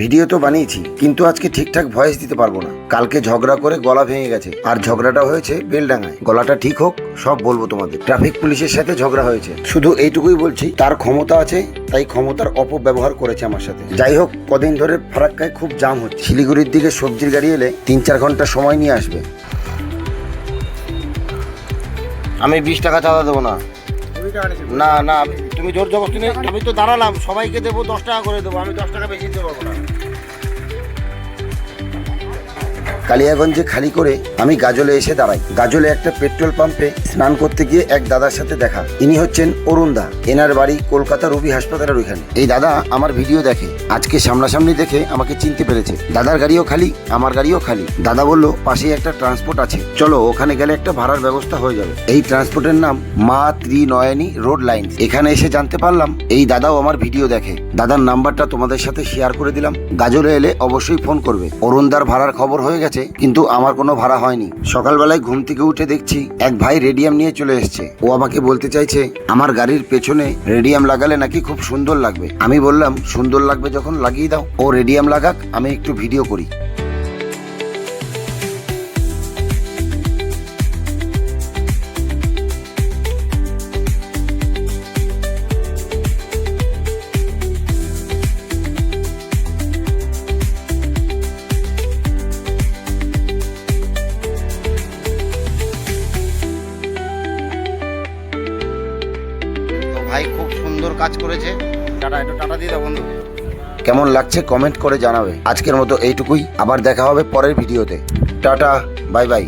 Video তো বানিয়েছি, কিন্তু আজকে ঠিকঠাক ভয়েস দিতে পারব না। কালকে ঝগড়া করে গলা ভেঙে গেছে, আর ঝগড়াটা হয়েছে বেলডাঙ্গায়। গলাটা ঠিক হোক, সব বলব তোমাদের। ট্রাফিক পুলিশের সাথে ঝগড়া হয়েছে। শুধু এইটুকুই বলছি, তার ক্ষমতা আছে, তাই ক্ষমতার অপব্যবহার করেছে আমার সাথে। যাই হোক, কদিন ধরে ফারাক্কায় খুব জাম হচ্ছে। শিলিগুড়ির দিকে সবজির গাড়ি এলে তিন চার ঘণ্টা সময় নিয়ে আসবে। আমি বিশ টাকা চাঁদা দেবো না। না না তুমি জোর জবরদস্তি আমি তো দাঁড়ালাম, সবাইকে দেবো, দশ টাকা করে দেবো, আমি দশ টাকা বেশি দিতে পারব না। কালিয়াগঞ্জে খালি করে আমি গাজলে এসে দাঁড়াই। গাজলে একটা পেট্রোল পাম্পে স্নান করতে গিয়ে এক দাদার সাথে দেখা। ইনি হচ্ছেন অরুণ দা এনার বাড়ি কলকাতা রবি হাসপাতালের ওইখানে। এই দাদা আমার ভিডিও দেখে। আজকে সামনাসামনি দেখে আমাকে চিনতে পেরেছে। দাদার গাড়িও খালি, আমার গাড়িও খালি। দাদা বলল, পাশেই একটা ট্রান্সপোর্ট আছে। চলো, ওখানে গেলে একটা ভাড়ার ব্যবস্থা হয়ে যাবে। এই ট্রান্সপোর্টের নাম মা ত্রিনয়নী রোড লাইন এখানে এসে জানতে পারলাম, এই দাদাও আমার ভিডিও দেখে। দাদার নাম্বারটা তোমাদের সাথে শেয়ার করে দিলাম। গাজলে এলে অবশ্যই ফোন করবে। অরুণদার ভাড়ার খবর হয়ে গেছে। কিন্তু আমার কোনো ভাড়া হয়নি। সকালবেলায় ঘুম থেকে উঠে দেখছি এক ভাই রেডিয়াম নিয়ে চলে এসছে। ও আমাকে বলতে চাইছে, আমার গাড়ির পেছনে রেডিয়াম লাগালে নাকি খুব সুন্দর লাগবে। আমি বললাম, সুন্দর লাগবে যখন লাগিয়ে দাও। ও রেডিয়াম লাগাক, আমি একটু ভিডিও করি। ভাই খুব সুন্দর কাজ করেছে। টাটা, একটু টাটা দিয়ে দাও বন্ধু। কেমন লাগছে কমেন্ট করে জানাবে। আজকের মতো এইটুকুই। আবার দেখা হবে পরের ভিডিওতে। Tata, bye bye.